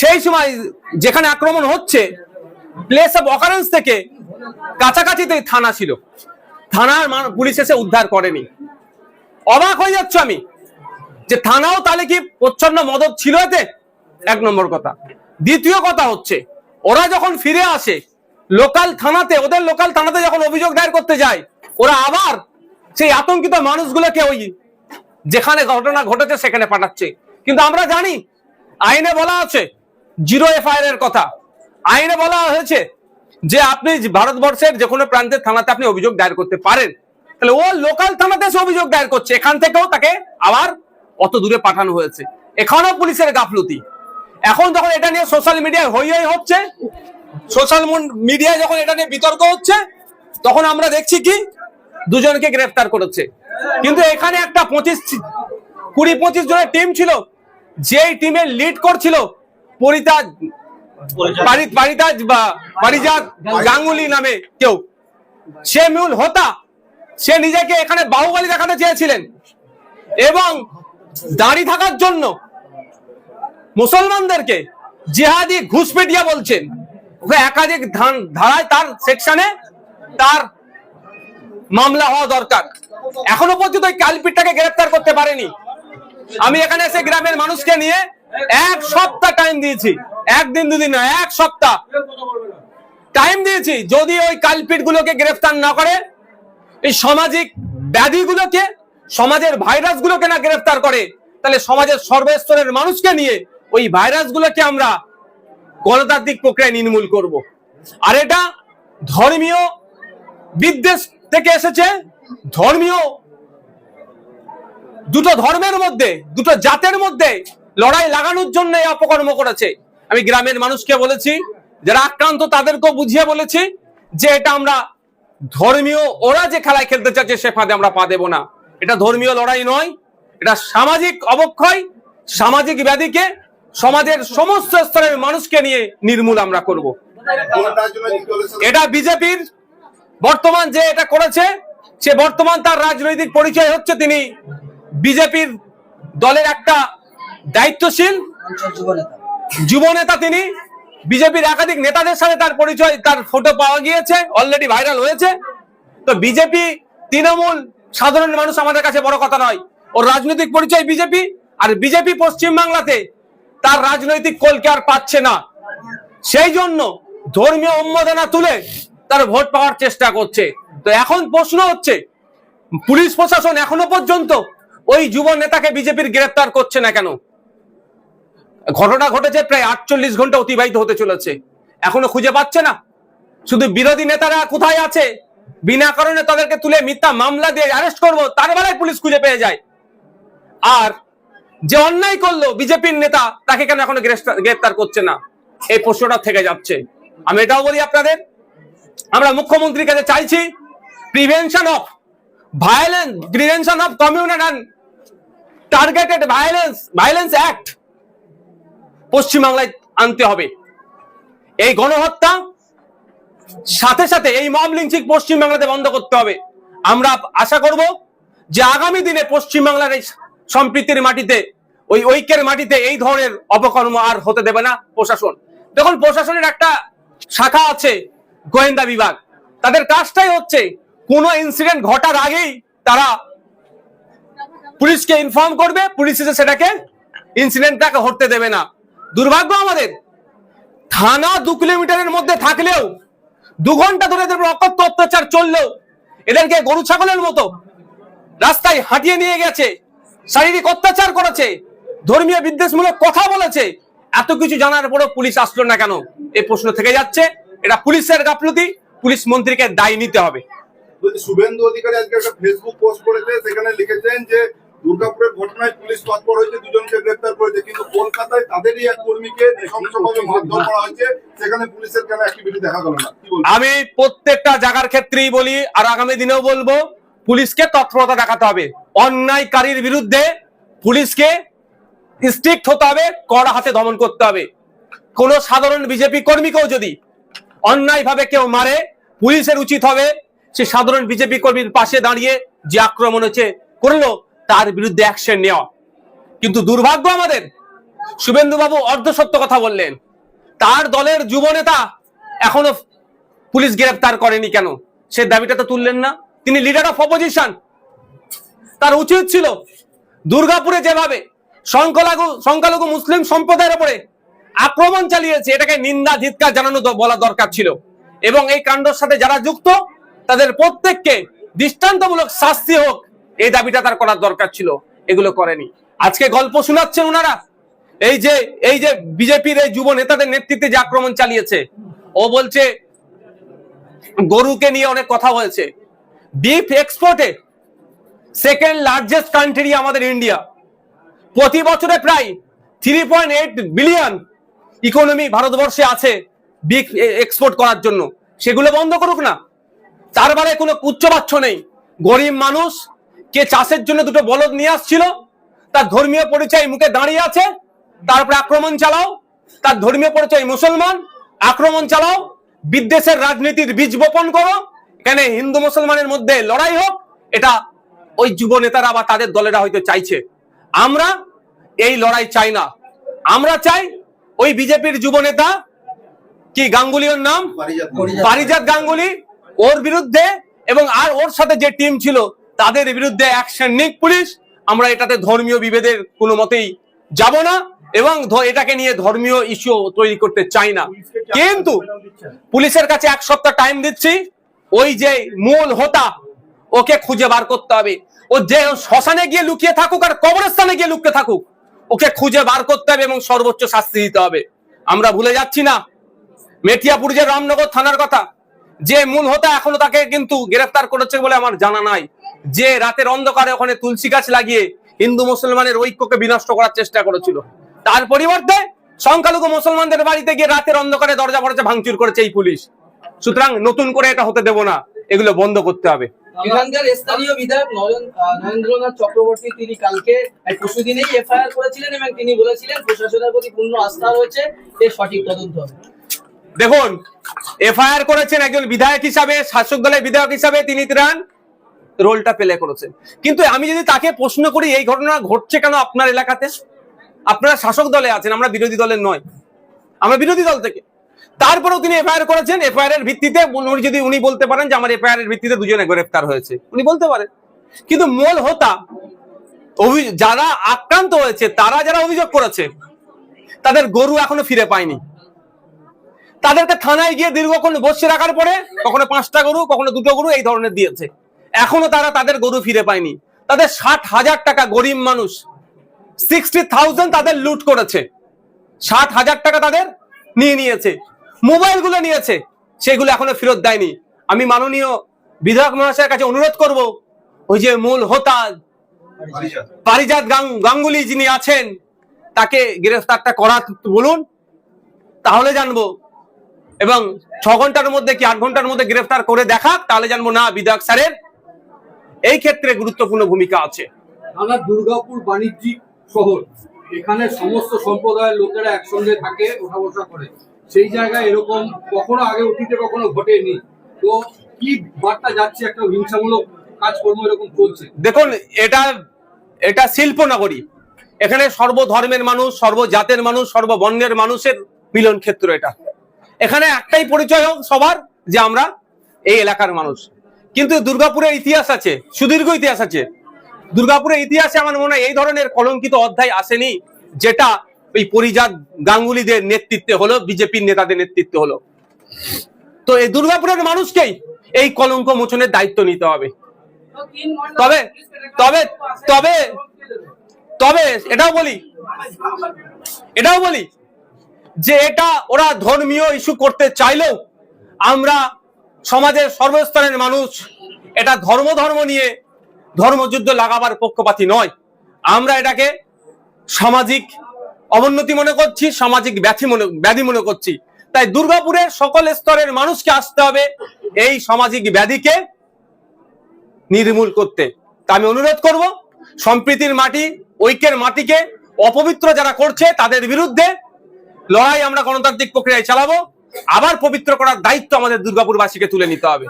সেই সময় যেখানে আক্রমণ হচ্ছে প্লেস অফ অকারেন্স থেকে কাছাকাছিতে থানা ছিল। থানার পুলিশ এসে উদ্ধার করেনি। অবাক হয়ে যাচ্ছ আমি যে থানাও তাহলে কি প্রচ্ছন্ন মদত ছিল এতে? এক নম্বর কথা। দ্বিতীয় কথা হচ্ছে, ওরা যখন ফিরে আসে লোকাল থানাতে, ওদের লোকাল থানাতে যখন অভিযোগ দায়ের করতে যায়, ওরা আবার সেই আতঙ্কিত মানুষগুলোকে ওই যেখানে ঘটনা ঘটেছে সেখানে পাঠাচ্ছে। কিন্তু আমরা জানি, আইনে বলা আছে জিরো এফআইআর এর কথা। আইনে বলা হয়েছে যে আপনি ভারতবর্ষের যে কোনো প্রান্তের থানাতে আপনি অভিযোগ দায়ের করতে পারেন। তাহলে ও লোকাল থানাতে সে অভিযোগ দায়ের করছে। এখান থেকেও তাকে আবার অত দূরে পাঠানো হয়েছে। এখানেও পুলিশের গাফলতি। এখন যখন এটা নিয়ে সোশ্যাল মিডিয়ায় হই হই হচ্ছে সোশ্যাল মিডিয়ায় যখন এটা নিয়ে বিতর্ক হচ্ছে, তখন আমরা দেখছি কি, দুজনকে গ্রেফতার করেছে। কিন্তু এখানে একটা পঁচিশ, কুড়ি পঁচিশ জনের টিম ছিল। যেই টিমের লিড করছিল পরিতাজ পারি- পারিতাজ বা পারিজাত গাঙ্গুলি নামে কেউ। সে মূল হোতা। সে নিজেকে এখানে বাহুবলী দেখাতে চেয়েছিলেন। এবং দাঁড়িয়ে থাকার জন্য মুসলমানদেরকে জিহাদি ঘুষপেটিয়া বলছেন। ওকে একাধিক ধান- ধারায় তার সেকশনে তার মামলা হওয়া দরকার। এখনও পর্যন্ত ওই কালপিটটাকে গ্রেফতার করতে পারেনি। আমি এখানে এসে গ্রামের মানুষকে নিয়ে এক সপ্তাহ টাইম দিয়েছি। একদিন দুদিন না এক সপ্তাহ। টাইম দিয়েছি। যদি ওই কালপিট গুলোকে গ্রেফতার না করে, এই সামাজিক ব্যাধিগুলোকে সমাজের ভাইরাস গুলোকে না গ্রেফতার করে, তাহলে সমাজের সর্বস্তরের মানুষকে নিয়ে ওই ভাইরাস গুলোকে আমরা গণতান্ত্রিক প্রক্রিয়ায় নির্মূল করব। আর এটা ধর্মীয় বিদ্বেষ থেকে এসেছে। ধর্মীয় দুটো ধর্মের মধ্যে, দুটো জাতের মধ্যে লড়াই লাগানোর জন্য এই অপকর্ম করেছে। আমি গ্রামের মানুষকে বলেছি, যারা আক্রান্ত তাদেরকেও বুঝিয়ে বলেছি যে এটা আমরা ধর্মীয়, ওরা যে খেলায় খেলতে চাচ্ছে সে ফাঁদে আমরা পা দেবো না। এটা ধর্মীয় লড়াই নয়, এটা সামাজিক অবক্ষয়, সামাজিক ব্যাধিকে সমাজের সমস্ত স্তরের মানুষকে নিয়ে নির্মূল আমরা করব। এটা বিজেপির বর্তমান যে এটা করেছে, সে বর্তমান তার রাজনৈতিক পরিচয় হচ্ছে তিনি বিজেপির দলের একটা দায়িত্বশীল যুব নেতা তিনি। বিজেপির একাধিক নেতাদের সাথে তার পরিচয়, তার ফটো পাওয়া গিয়েছে অলরেডি ভাইরাল হয়েছে। তো বিজেপি তৃণমূল সাধারণ মানুষ আমাদের কাছে বড় কথা নয়। ওর রাজনৈতিক পরিচয় বিজেপি, আর বিজেপি পশ্চিম বাংলাতে তার রাজনৈতিক কলকে আর পাচ্ছে না। সেই জন্য ধর্মীয় উন্মাদনা তুলে তার ভোট পাওয়ার চেষ্টা করছে। তো এখন প্রশ্ন হচ্ছে, পুলিশ প্রশাসন এখনও পর্যন্ত ওই যুব নেতাকে বিজেপির গ্রেফতার করছে না কেন? ঘটনা ঘটেছে প্রায় আটচল্লিশ ঘণ্টা অতিবাহিত হতে চলেছে। এখনও খুঁজে পাচ্ছে না। শুধু বিরোধী নেতারা কোথায় আছে? বিনা কারণে তাদেরকে তুলে মিথ্যা মামলা দিয়ে অ্যারেস্ট করব, তার বেলায় পুলিশ খুঁজে পেয়ে যায়। আর যে অন্যায় করল বিজেপির নেতা, তাকে কেন এখনও গ্রেফতার- করছে না? এই প্রশ্নটা থেকে যাচ্ছে। আমি এটাও বলি আপনাদের। আমরা মুখ্যমন্ত্রীর কাছে চাইছি prevention of violence prevention of communal targeted violence violence act পশ্চিমবাংলায় আনতে হবে। এই গণহত্যা, সাথে সাথে এই মব লিঞ্চিং পশ্চিমবাংলাতে বন্ধ করতে হবে। আমরা আশা করব যে আগামী দিনে পশ্চিমবাংলার এই সম্প্রীতির মাটিতে, ওই ঐক্যের মাটিতে এই ধরনের অপকর্ম আর হতে দেবে না প্রশাসন। দেখুন, প্রশাসনের একটা শাখা আছে গোয়েন্দা বিভাগ। তাদের কাজটাই হচ্ছে কোনো ইনসিডেন্ট ঘটার আগেই তারা পুলিশকে ইনফর্ম করবে, পুলিশ এসে সেটাকে ইনসিডেন্টটাকে হতে দেবে না। দুর্ভাগ্য আমাদের। থানা দু কিলোমিটারের মধ্যে থাকলেও দু ঘণ্টা ধরে এদের অকথ্য অত্যাচার চললেও এদেরকে গরু ছাগলের মতো রাস্তায় হাঁটিয়ে নিয়ে গেছে, শারীরিক অত্যাচার করেছে, ধর্মীয় বিদ্বেষমূলক কথা বলেছে, এত কিছু জানার পরও পুলিশ আসলো না কেন? এই প্রশ্ন থেকে যাচ্ছে। এটা পুলিশের গাফলতি, পুলিশ মন্ত্রীকে দায়ী নিতে হবে। শুভেন্দু অধিকারী আজকে একটা ফেসবুক পোস্ট করেছে, সেখানে লিখেছেন যে দুর্গাপুরের ঘটনায় পুলিশ তৎপর হয়েছে, দুজনকে গ্রেফতার করেছে, কিন্তু কলকাতায় তাদেরই এক কর্মীকে নৃশংসভাবে মারধর করা হয়েছে, সেখানে পুলিশের কেন অ্যাক্টিভিটি দেখা গেল না? আমি প্রত্যেকটা জায়গার ক্ষেত্রেই বলি, আর আগামী দিনেও বলব, পুলিশকে তৎপরতা দেখাতে হবে। অন্যায়কারীর বিরুদ্ধে পুলিশকে স্ট্রিক্ট হতে হবে, কড়া হাতে দমন করতে হবে। কোন সাধারণ বিজেপি কর্মীকেও যদি অন্যায়ভাবে কেউ মারে, পুলিশের উচিত হবে, সে সাধারণ বিজেপি কর্মীর পাশে দাঁড়িয়ে যে আক্রমণ হচ্ছে, করল তার বিরুদ্ধে অ্যাকশন নেওয়া। কিন্তু দুর্ভাগ্য আমাদের শুভেন্দু বাবু অর্ধ সত্য কথা বললেন। তার দলের যুব নেতা এখনও পুলিশ গ্রেফতার করেনি কেন? সে দাবিটা তো তুললেন না। তিনি লিডার অফ অপোজিশন তার উচিত ছিল দুর্গাপুরে যেভাবে সংখ্যালঘু সংখ্যালঘু মুসলিম সম্প্রদায়ের উপরে আক্রমণ চালিয়েছে, এটাকে নিন্দা ধিৎকার জানানো বলা দরকার ছিল। এবং এই কাণ্ডের সাথে যারা যুক্ত, তাদের প্রত্যেককে দৃষ্টান্তমূলক শাস্তি হোক এই দাবিটা তার করার দরকার ছিল, এগুলো করেনি। আজকে গল্প শোনাচ্ছেন ওনারা এই যে এই যে বিজেপির এই যুব নেতাদের নেতৃত্বে যে আক্রমণ চালিয়েছে, ও বলছে, গরুকে নিয়ে অনেক কথা বলছে বিফ এক্সপোর্টে, সেকেন্ড লার্জেস্ট কান্ট্রি আমাদের ইন্ডিয়া। প্রতি বছরে প্রায় three point eight billion economy ভারতবর্ষে আছে বিগ এক্সপোর্ট করার জন্য। সেগুলো বন্ধ করুক না। তার মানে কোনো উচ্চবাচ্য নেই। গরিব মানুষ কে চাষের জন্য দুটো বলদ নিয়ে আসছিল তার ধর্মীয় পরিচয় মুখে দাঁড়িয়ে আছে তারপরে আক্রমণ চালাও তার ধর্মীয় পরিচয় মুসলমান আক্রমণ চালাও বিদ্বেষের রাজনীতির বীজ বপন করো এখানে হিন্দু মুসলমানের মধ্যে লড়াই হোক এটা ওই যুব নেতারা বা তাদের দলেরা হয়তো চাইছে। আমরা এই লড়াই চাই না। আমরা চাই ওই বিজেপির যুব নেতা কি গাঙ্গুলিওর নাম? পারিজাত গাঙ্গুলি ওর বিরুদ্ধে এবং আর ওর সাথে যে টিম ছিল তাদের বিরুদ্ধে অ্যাকশন নিক পুলিশ। আমরা এটাতে ধর্মীয় বিভেদের কোনো মতেই যাব না এবং এটাকে নিয়ে ধর্মীয় ইস্যু তৈরি করতে চাই না। কিন্তু পুলিশের কাছে এক সপ্তাহ টাইম দিচ্ছি। ওই যে মূল হোতা, ওকে খুঁজে বার করতে হবে। ও যে শ্মশানে গিয়ে লুকিয়ে থাকুক আর কবরস্থানে গিয়ে লুকিয়ে থাকুক, ওকে খুঁজে বার করতে হবে এবং সর্বোচ্চ শাস্তি দিতে হবে। আমরা ভুলে যাচ্ছি না। মেটিয়াপুর যে রামনগর থানার কথা, যে মূল হোতা এখনও তাকে কিন্তু গ্রেফতার করেছে বলে আমার জানা নাই। যে রাতের অন্ধকারে ওখানে তুলসী গাছ লাগিয়ে হিন্দু মুসলমানের ঐক্যকে বিনষ্ট করার চেষ্টা করেছিল। তার পরিবর্তে সংখ্যালঘু মুসলমানদের বাড়িতে গিয়ে রাতের অন্ধকারে দরজা ফরজা ভাঙচুর করেছে এই পুলিশ। সুতরাং নতুন করে এটা হতে দেব না এগুলো বন্ধ করতে হবে। এখানকার স্থানীয় বিধায়ক নরেন্দ্রনাথ চক্রবর্তী তিনি কালকে পরশু এফআইআর করেছিলেন এবং তিনি বলেছিলেন প্রশাসনের প্রতি পূর্ণ আস্থা রয়েছে এর সঠিক তদন্ত হবে। দেখুন এফআইআর করেছেন একজন বিধায়ক হিসাবে শাসক দলের বিধায়ক হিসাবে তিনি ত্রাণ। রোলটা প্লে করেছেন। কিন্তু আমি যদি তাকে প্রশ্ন করি, এই ঘটনা ঘটছে কেন আপনার এলাকাতে? আপনারা শাসক দলে আছেন, আমরা বিরোধী দলের নয়। আমরা বিরোধী দল থেকে। তারপরেও তিনি এফআইআর করেছেন এফআইআর এর ভিত্তিতে যদি উনি বলতে পারেন যে আমার এফআইআর এর ভিত্তিতে দুজনে গ্রেফতার হয়েছে, উনি বলতে পারেন। কিন্তু মূল হোতা যারা আক্রান্ত হয়েছে, তারা যারা অভিযোগ করেছে, তাদের গরু এখনও ফিরে পায়নি। তাদেরকে থানায় গিয়ে দীর্ঘক্ষণ বসে রাখার পরে কখনো পাঁচটা গরু, কখনো দুটো গরু এই ধরনের দিয়েছে। এখনও তারা তাদের গরু ফিরে পায়নি। তাদের ষাট হাজার টাকা গরিব মানুষ সিক্সটি থাউজেন্ড তাদের লুট করেছে। ষাট হাজার টাকা তাদের নিয়ে নিয়েছে মোবাইলগুলো নিয়েছে, সেগুলো এখনও ফেরত দেয়নি। আমি মাননীয় বিধায়ক মহাশয়ের কাছে অনুরোধ করব, ওই যে মূল হোতা, পারিজাত গাঙ্গুলি যিনি আছেন, তাকে গ্রেফতারটা করা বলুন, তাহলে জানব। এবং ছ ঘণ্টার মধ্যে কি আট ঘণ্টার মধ্যে গ্রেফতার করে দেখাক, তাহলে জানব না বিধায়ক স্যারের। এই ক্ষেত্রে গুরুত্বপূর্ণ ভূমিকা আছে। আমরা দুর্গাপুর বাণিজ্যিক শহর। এখানে সমস্ত সম্প্রদায়ের লোকেরা একসঙ্গে থাকে ওঠা বসা করে। সেই জায়গায় এরকম কখনো আগে অতীতে কখনো ঘটেনি। তো কি বার্তা যাচ্ছে একটা হিংসামূলক কাজকর্ম এরকম চলছে? দেখুন এটা এটা শিল্প নগরী। এখানে সর্বধর্মের মানুষ সর্বজাতের মানুষ সর্ববর্ণের মানুষের মিলন ক্ষেত্র এটা। এখানে একটাই পরিচয় হোক সবার যে আমরা এই এলাকার মানুষ। কিন্তু দুর্গাপুরের ইতিহাস আছে, সুদীর্ঘ ইতিহাস আছে। দুর্গাপুরের ইতিহাসে আমার মনে হয় এই ধরনের কলঙ্কিত অধ্যায় আসেনি, যেটা ওই পরিজাত গাঙ্গুলিদের নেতৃত্বে হলো, বিজেপির নেতাদের নেতৃত্বে হলো। তো এই দুর্গাপুরের মানুষকেই এই কলঙ্ক মোচনের দায়িত্ব নিতে হবে। তবে তবে তবে তবে এটাও বলি এটাও বলি যে এটা ওরা ধর্মীয় ইস্যু করতে চাইলেও আমরা সমাজের সর্বস্তরের মানুষ এটা ধর্ম ধর্ম নিয়ে ধর্মযুদ্ধ লাগাবার পক্ষপাতী নয়। আমরা এটাকে সামাজিক অবনতি মনে করছি, সামাজিক ব্যাধি মনে ব্যাধি মনে করছি। তাই দুর্গাপুরের সকল স্তরের মানুষকে আসতে হবে এই সামাজিক ব্যাধিকে নির্মূল করতে। তা আমি অনুরোধ করব, সম্প্রীতির মাটি, ঐক্যের মাটিকে অপবিত্র যারা করছে তাদের বিরুদ্ধে লড়াই আমরা গণতান্ত্রিক প্রক্রিয়ায় চালাবো। আবার পবিত্র করার দায়িত্ব আমাদের দুর্গাপুরবাসীকে তুলে নিতে হবে।